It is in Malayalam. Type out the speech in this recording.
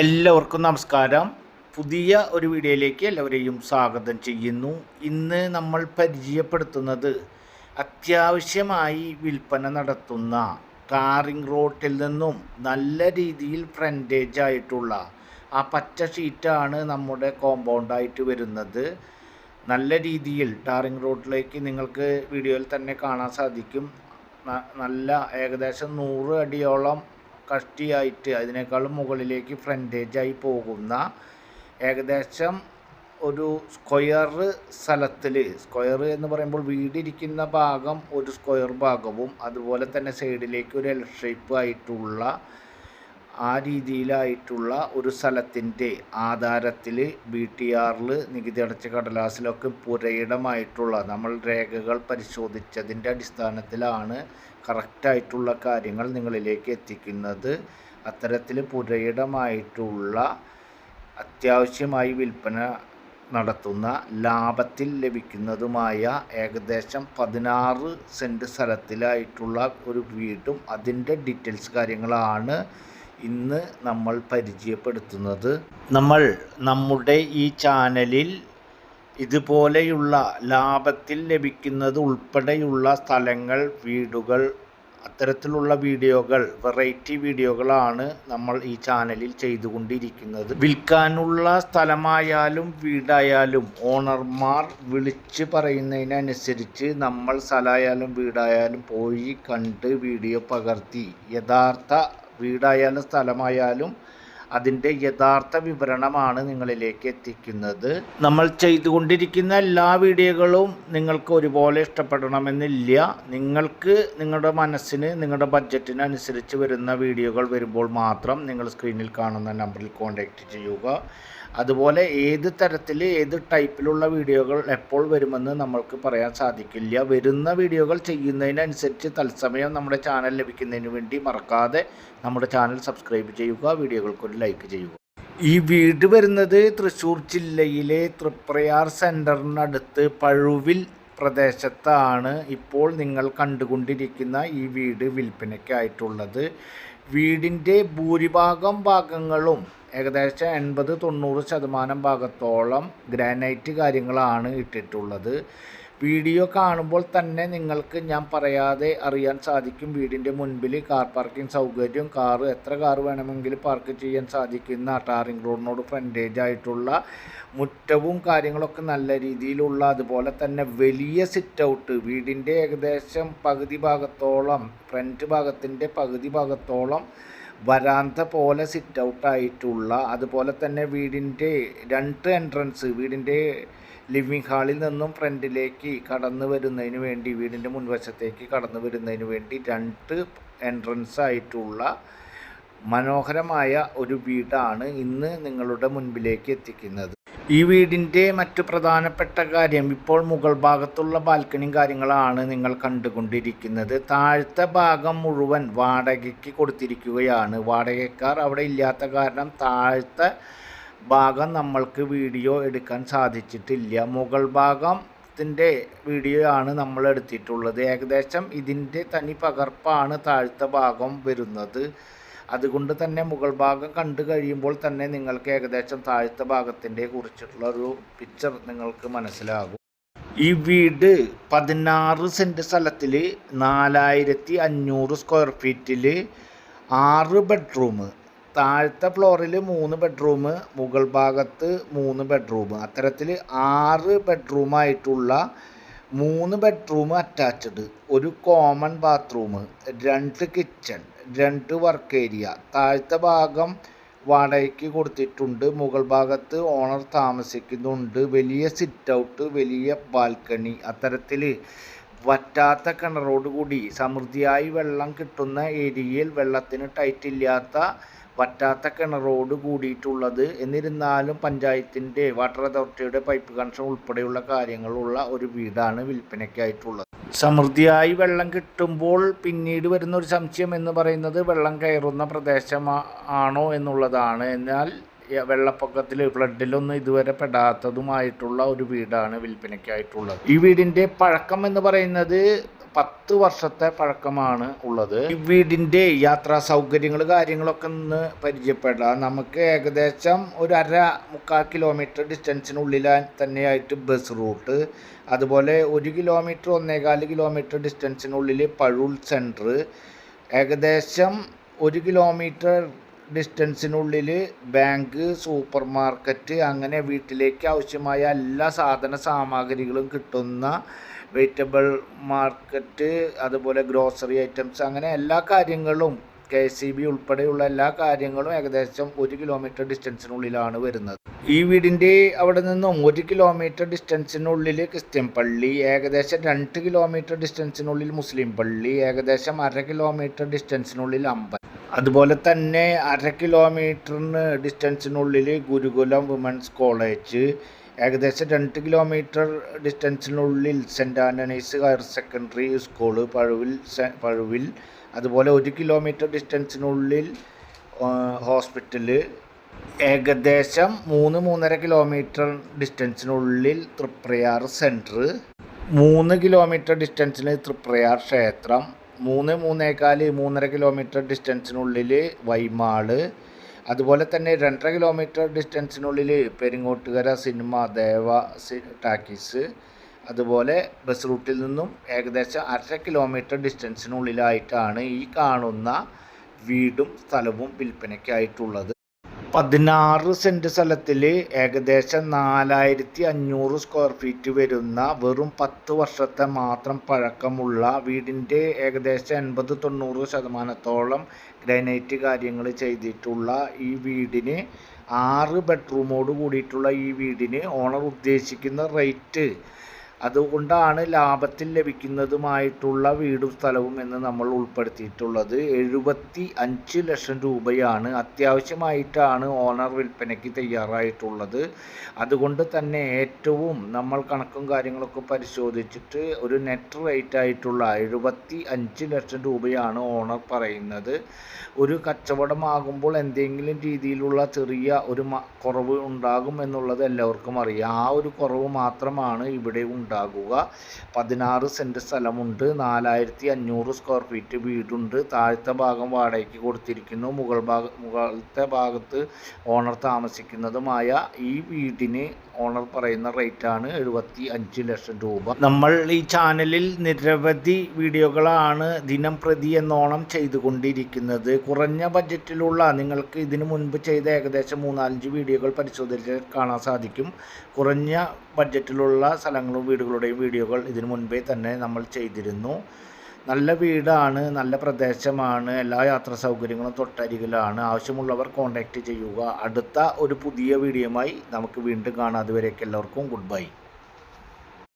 എല്ലാവർക്കും നമസ്കാരം. പുതിയ ഒരു വീഡിയോയിലേക്ക് എല്ലാവരെയും സ്വാഗതം ചെയ്യുന്നു. ഇന്ന് നമ്മൾ പരിചയപ്പെടുത്തുന്നത് അത്യാവശ്യമായി വിൽപ്പന നടത്തുന്ന ടാറിംഗ് റോട്ടിൽ നിന്നും നല്ല രീതിയിൽ ഫ്രണ്ടേജ് ആയിട്ടുള്ള ആ പച്ച ഷീറ്റാണ് നമ്മുടെ കോമ്പൗണ്ടായിട്ട് വരുന്നത്. നല്ല രീതിയിൽ ടാറിംഗ് റോഡിലേക്ക് നിങ്ങൾക്ക് വീഡിയോയിൽ തന്നെ കാണാൻ സാധിക്കും. നല്ല ഏകദേശം നൂറ് അടിയോളം കഷ്ടിയായിട്ട് അതിനേക്കാളും മുകളിലേക്ക് ഫ്രണ്ടേജായി പോകുന്ന ഏകദേശം ഒരു സ്ക്വയർ സ്ഥലത്തിൽ സ്ക്വയർ എന്ന് പറയുമ്പോൾ വീടിരിക്കുന്ന ഭാഗം ഒരു സ്ക്വയർ ഭാഗവും അതുപോലെ തന്നെ സൈഡിലേക്ക് ഒരു എൽ ഷേപ്പ് ആയിട്ടുള്ള ആ രീതിയിലായിട്ടുള്ള ഒരു സ്ഥലത്തിന്റെ ആധാരത്തിൽ ബി ടി ആറിൽ നികുതി അടച്ച കടലാസിലൊക്കെ പുരയിടമായിട്ടുള്ള നമ്മൾ രേഖകൾ പരിശോധിച്ചതിന്റെ അടിസ്ഥാനത്തിലാണ് കറക്റ്റായിട്ടുള്ള കാര്യങ്ങൾ നിങ്ങളിലേക്ക് എത്തിക്കുന്നത്. അത്തരത്തിൽ പുരയിടമായിട്ടുള്ള അത്യാവശ്യമായി വിൽപ്പന നടത്തുന്ന ലാഭത്തിൽ ലഭിക്കുന്നതുമായ ഏകദേശം പതിനാറ് സെന്റ് സ്ഥലത്തിലായിട്ടുള്ള ഒരു വീടും അതിന്റെ ഡീറ്റെയിൽസ് കാര്യങ്ങളാണ് ഇന്ന് നമ്മൾ പരിചയപ്പെടുത്തുന്നത് നമ്മൾ നമ്മുടെ ഈ ചാനലിൽ ഇതുപോലെയുള്ള ലാഭത്തിൽ ലഭിക്കുന്നത് ഉൾപ്പെടെയുള്ള സ്ഥലങ്ങൾ വീടുകൾ അത്തരത്തിലുള്ള വീഡിയോകൾ വെറൈറ്റി വീഡിയോകളാണ് നമ്മൾ ഈ ചാനലിൽ ചെയ്തുകൊണ്ടിരിക്കുന്നത്. വിൽക്കാനുള്ള സ്ഥലമായാലും വീടായാലും ഓണർമാർ വിളിച്ച് പറയുന്നതിനനുസരിച്ച് നമ്മൾ സ്ഥലമായാലും വീടായാലും പോയി കണ്ട് വീഡിയോ പകർത്തി യഥാർത്ഥ വീടായാലും സ്ഥലമായാലും അതിന്റെ യഥാർത്ഥ വിവരണമാണ് നിങ്ങളിലേക്ക് എത്തിക്കുന്നത്. നമ്മൾ ചെയ്തുകൊണ്ടിരിക്കുന്ന എല്ലാ വീഡിയോകളും നിങ്ങൾക്ക് ഒരുപോലെ ഇഷ്ടപ്പെടണമെന്നില്ല. നിങ്ങൾക്ക് നിങ്ങളുടെ മനസ്സിന് നിങ്ങളുടെ ബഡ്ജറ്റിന് അനുസരിച്ച് വരുന്ന വീഡിയോകൾ വരുമ്പോൾ മാത്രം നിങ്ങൾ സ്ക്രീനിൽ കാണുന്ന നമ്പറിൽ കോൺടാക്റ്റ് ചെയ്യുക. അതുപോലെ ഏത് തരത്തിൽ ഏത് ടൈപ്പിലുള്ള വീഡിയോകൾ എപ്പോൾ വരുമെന്ന് നമ്മൾക്ക് പറയാൻ സാധിക്കില്ല. വരുന്ന വീഡിയോകൾ ചെയ്യുന്നതിനനുസരിച്ച് തത്സമയം നമ്മുടെ ചാനൽ ലഭിക്കുന്നതിന് വേണ്ടി മറക്കാതെ നമ്മുടെ ചാനൽ സബ്സ്ക്രൈബ് ചെയ്യുക. വീഡിയോകൾക്ക് ഒരു ലൈക്ക് ചെയ്യുക. ഈ വീട് വരുന്നത് തൃശ്ശൂർ ജില്ലയിലെ തൃപ്രയാർ സെന്ററിനടുത്ത് പഴുവിൽ പ്രദേശത്താണ് ഇപ്പോൾ നിങ്ങൾ കണ്ടുകൊണ്ടിരിക്കുന്ന ഈ വീട് വിൽപ്പനയ്ക്കായിട്ടുള്ളത്. വീടിന്റെ ഭൂരിഭാഗം ഭാഗങ്ങളും ഏകദേശം എൺപത് തൊണ്ണൂറ് ശതമാനം ഭാഗത്തോളം ഗ്രാനൈറ്റ് കാര്യങ്ങളാണ് ഇട്ടിട്ടുള്ളത്. വീഡിയോ കാണുമ്പോൾ തന്നെ നിങ്ങൾക്ക് ഞാൻ പറയാതെ അറിയാൻ സാധിക്കും വീടിന്റെ മുൻപിൽ കാർ പാർക്കിംഗ് സൗകര്യം. കാറ് എത്ര കാർ വേണമെങ്കിലും പാർക്ക് ചെയ്യാൻ സാധിക്കുന്ന ടാറിംഗ് റോഡിനോട് ഫ്രണ്ടേജ് ആയിട്ടുള്ള മുറ്റവും കാര്യങ്ങളൊക്കെ നല്ല രീതിയിലുള്ള അതുപോലെ തന്നെ വലിയ സിറ്റ് ഔട്ട് വീടിന്റെ ഏകദേശം പകുതി ഭാഗത്തോളം ഫ്രണ്ട് ഭാഗത്തിന്റെ പകുതി ഭാഗത്തോളം വരാന്ത പോലെ സിറ്റ് ഔട്ട് ആയിട്ടുള്ള അതുപോലെ തന്നെ വീടിന്റെ രണ്ട് എൻട്രൻസ് വീടിന്റെ ലിവിങ് ഹാളിൽ നിന്നും ഫ്രണ്ടിലേക്ക് കടന്നു വരുന്നതിന് വേണ്ടി വീടിന്റെ മുൻവശത്തേക്ക് കടന്നു വരുന്നതിന് വേണ്ടി രണ്ട് എൻട്രൻസ് ആയിട്ടുള്ള മനോഹരമായ ഒരു വീടാണ് ഇന്ന് നിങ്ങളുടെ മുൻപിലേക്ക് എത്തിക്കുന്നത്. ഈ വീടിന്റെ മറ്റു പ്രധാനപ്പെട്ട കാര്യം ഇപ്പോൾ മുകൾ ഭാഗത്തുള്ള ബാൽക്കണിയും കാര്യങ്ങളാണ് നിങ്ങൾ കണ്ടുകൊണ്ടിരിക്കുന്നത്. താഴത്തെ ഭാഗം മുഴുവൻ വാടകയ്ക്ക് കൊടുത്തിരിക്കുകയാണ്. വാടകക്കാർ അവിടെ ഇല്ലാത്ത കാരണം താഴത്തെ ഭാഗം നമ്മൾക്ക് വീഡിയോ എടുക്കാൻ സാധിച്ചിട്ടില്ല. മുകൾ ഭാഗത്തിന്റെ വീഡിയോ ആണ് നമ്മൾ എടുത്തിട്ടുള്ളത്. ഏകദേശം ഇതിന്റെ തനി പകർപ്പാണ് താഴത്തെ ഭാഗം വരുന്നത്. അതുകൊണ്ട് തന്നെ മുകൾ ഭാഗം കണ്ടു കഴിയുമ്പോൾ തന്നെ നിങ്ങൾക്ക് ഏകദേശം താഴത്തെ ഭാഗത്തിന്റെ കുറിച്ചിട്ടുള്ള ഒരു പിക്ചർ നിങ്ങൾക്ക് മനസ്സിലാകും. ഈ വീട് പതിനാറ് സെന്റ് സ്ഥലത്തിൽ നാലായിരത്തി അഞ്ഞൂറ് സ്ക്വയർ ഫീറ്റിൽ ആറ് ബെഡ്റൂം താഴത്തെ ഫ്ലോറിൽ മൂന്ന് ബെഡ്റൂം മുകൾ ഭാഗത്ത് മൂന്ന് ബെഡ്റൂം അത്തരത്തിൽ ആറ് ബെഡ്റൂമായിട്ടുള്ള മൂന്ന് ബെഡ്റൂം അറ്റാച്ച്ഡ് ഒരു കോമൺ ബാത്റൂം രണ്ട് കിച്ചൺ രണ്ട് വർക്ക് ഏരിയ താഴത്തെ ഭാഗം വാടകയ്ക്ക് കൊടുത്തിട്ടുണ്ട്. മുകൾ ഭാഗത്ത് ഓണർ താമസിക്കുന്നുണ്ട്. വലിയ സിറ്റ് ഔട്ട് വലിയ ബാൽക്കണി അത്തരത്തിൽ വറ്റാത്ത കിണറോടുകൂടി സമൃദ്ധിയായി വെള്ളം കിട്ടുന്ന ഏരിയയിൽ വെള്ളത്തിന് ടൈറ്റ് ഇല്ലാത്ത വറ്റാത്ത കിണറോട് കൂടിയിട്ടുള്ളത്. എന്നിരുന്നാലും പഞ്ചായത്തിന്റെ വാട്ടർ അതോറിറ്റിയുടെ പൈപ്പ് കണക്ഷൻ ഉൾപ്പെടെയുള്ള കാര്യങ്ങളുള്ള ഒരു വീടാണ് വിൽപ്പനയ്ക്കായിട്ടുള്ളത്. സമൃദ്ധിയായി വെള്ളം കിട്ടുമ്പോൾ പിന്നീട് വരുന്ന ഒരു സംശയം എന്ന് പറയുന്നത് വെള്ളം കയറുന്ന പ്രദേശമാണോ എന്നുള്ളതാണ്. എന്നാൽ വെള്ളപ്പൊക്കത്തിൽ ഫ്ലഡിലൊന്നും ഇതുവരെ പെടാത്തതുമായിട്ടുള്ള ഒരു വീടാണ് വിൽപ്പനയ്ക്കായിട്ടുള്ളത്. ഈ വീടിന്റെ പഴക്കം എന്ന് പറയുന്നത് പത്ത് വർഷത്തെ പഴക്കമാണ് ഉള്ളത്. വീടിന്റെ യാത്രാ സൗകര്യങ്ങൾ കാര്യങ്ങളൊക്കെ ഒന്ന് പരിചയപ്പെടാം. നമുക്ക് ഏകദേശം ഒരു അര മുക്കാൽ കിലോമീറ്റർ ഡിസ്റ്റൻസിനുള്ളിൽ തന്നെയായിട്ട് ബസ് റൂട്ട്. അതുപോലെ ഒരു കിലോമീറ്റർ ഒന്നേകാൽ കിലോമീറ്റർ ഡിസ്റ്റൻസിനുള്ളിൽ പഴൂൾ സെന്റർ. ഏകദേശം ഒരു കിലോമീറ്റർ ഡിസ്റ്റൻസിനുള്ളിൽ ബാങ്ക് സൂപ്പർ മാർക്കറ്റ് അങ്ങനെ വീട്ടിലേക്ക് ആവശ്യമായ എല്ലാ സാധന സാമഗ്രികളും കിട്ടുന്ന വെജിറ്റബിൾ മാർക്കറ്റ് അതുപോലെ ഗ്രോസറി ഐറ്റംസ് അങ്ങനെ എല്ലാ കാര്യങ്ങളും കെ സി ബി ഉൾപ്പെടെയുള്ള എല്ലാ കാര്യങ്ങളും ഏകദേശം ഒരു കിലോമീറ്റർ ഡിസ്റ്റൻസിനുള്ളിലാണ് വരുന്നത്. ഈ വീടിന്റെ അവിടെ നിന്നും ഒരു കിലോമീറ്റർ ഡിസ്റ്റൻസിനുള്ളിൽ ക്രിസ്ത്യൻ പള്ളി ഏകദേശം രണ്ട് കിലോമീറ്റർ ഡിസ്റ്റൻസിനുള്ളിൽ മുസ്ലിം പള്ളി ഏകദേശം അര കിലോമീറ്റർ ഡിസ്റ്റൻസിനുള്ളിൽ അമ്പലം. അതുപോലെ തന്നെ അര കിലോമീറ്ററിന് ഡിസ്റ്റൻസിനുള്ളിൽ ഗുരുകുലം വുമൻസ് കോളേജ് ഏകദേശം രണ്ട് kilometre ഡിസ്റ്റൻസിനുള്ളിൽ saint Antony's higher secondary school Pazhuvil Pazhuvil. അതുപോലെ ഒരു കിലോമീറ്റർ ഡിസ്റ്റൻസിനുള്ളിൽ ഹോസ്പിറ്റൽ ഏകദേശം മൂന്ന് മൂന്നര കിലോമീറ്റർ ഡിസ്റ്റൻസിനുള്ളിൽ തൃപ്രയാർ സെന്റർ മൂന്ന് കിലോമീറ്റർ ഡിസ്റ്റൻസിന് തൃപ്രയാർ ക്ഷേത്രം. മൂന്ന് മൂന്നേക്കാൽ മൂന്നര കിലോമീറ്റർ ഡിസ്റ്റൻസിനുള്ളിൽ വൈമാൾ. അതുപോലെ തന്നെ രണ്ടര കിലോമീറ്റർ ഡിസ്റ്റൻസിനുള്ളിൽ പെരിങ്ങോട്ടുകര സിനിമ ദേവ ടാക്കീസ്. അതുപോലെ ബസ് റൂട്ടിൽ നിന്നും ഏകദേശം അര കിലോമീറ്റർ ഡിസ്റ്റൻസിനുള്ളിലായിട്ടാണ് ഈ കാണുന്ന വീടും സ്ഥലവും വിൽപ്പനയ്ക്കായിട്ടുള്ളത്. പതിനാറ് സെന്റ് സ്ഥലത്തിൽ ഏകദേശം നാലായിരത്തി അഞ്ഞൂറ് സ്ക്വയർ ഫീറ്റ് വരുന്ന വെറും പത്ത് വർഷത്തെ മാത്രം പഴക്കമുള്ള വീടിന്റെ ഏകദേശം എൺപത് തൊണ്ണൂറ് ശതമാനത്തോളം ഗ്രാനൈറ്റ് കാര്യങ്ങൾ ചെയ്തിട്ടുള്ള ഈ വീടിന് ആറ് ബെഡ്റൂമോട് കൂടിയിട്ടുള്ള ഈ വീടിന് ഓണർ ഉദ്ദേശിക്കുന്ന റേറ്റ് അതുകൊണ്ടാണ് ലാഭത്തിൽ ലഭിക്കുന്നതുമായിട്ടുള്ള വീടും സ്ഥലവും എന്ന് നമ്മൾ ഉൾപ്പെടുത്തിയിട്ടുള്ളത്. എഴുപത്തി അഞ്ച് ലക്ഷം രൂപയാണ് അത്യാവശ്യമായിട്ടാണ് ഓണർ വിൽപ്പനയ്ക്ക് തയ്യാറായിട്ടുള്ളത്. അതുകൊണ്ട് തന്നെ ഏറ്റവും നമ്മൾ കണക്കും കാര്യങ്ങളൊക്കെ പരിശോധിച്ചിട്ട് ഒരു നെറ്റ് റേറ്റ് ആയിട്ടുള്ള എഴുപത്തി അഞ്ച് ലക്ഷം രൂപയാണ് ഓണർ പറയുന്നത്. ഒരു കച്ചവടമാകുമ്പോൾ എന്തെങ്കിലും രീതിയിലുള്ള ചെറിയ ഒരു കുറവ് ഉണ്ടാകും എന്നുള്ളത് എല്ലാവർക്കും അറിയാം. ആ ഒരു കുറവ് മാത്രമാണ് ഇവിടെ ഉണ്ടാകുക. പതിനാറ് സെന്റ് സ്ഥലമുണ്ട്. നാലായിരത്തി അഞ്ഞൂറ് സ്ക്വയർ ഫീറ്റ് വീടുണ്ട്. താഴത്തെ ഭാഗം വാടകയ്ക്ക് കൊടുത്തിരിക്കുന്നു. മുകൾ ഭാഗ മുകളത്തെ ഭാഗത്ത് ഓണർ താമസിക്കുന്നതുമായ ഈ വീടിന് ഓണർ പറയുന്ന റേറ്റാണ് എഴുപത്തി അഞ്ച് ലക്ഷം രൂപ. നമ്മൾ ഈ ചാനലിൽ നിരവധി വീഡിയോകളാണ് ദിനം പ്രതി എന്നോണം ചെയ്തുകൊണ്ടിരിക്കുന്നത്. കുറഞ്ഞ ബഡ്ജറ്റിലുള്ള നിങ്ങൾക്ക് ഇതിനു മുൻപ് ചെയ്ത ഏകദേശം മൂന്നാലഞ്ച് വീഡിയോകൾ പരിശോധിച്ച് കാണാൻ സാധിക്കും. കുറഞ്ഞ ബഡ്ജറ്റിലുള്ള സ്ഥലങ്ങളും വീടുകളുടെയും വീഡിയോകൾ ഇതിനു മുൻപേ തന്നെ നമ്മൾ ചെയ്തിരുന്നു. നല്ല വീടാണ് നല്ല പ്രദേശമാണ് എല്ലാ യാത്രാ സൗകര്യങ്ങളും തൊട്ടരികിലാണ്. ആവശ്യമുള്ളവർ കോൺടാക്റ്റ് ചെയ്യുക. അടുത്ത ഒരു പുതിയ വീഡിയോയുമായി നമുക്ക് വീണ്ടും കാണാം. അതുവരേക്ക് എല്ലാവർക്കും ഗുഡ് ബൈ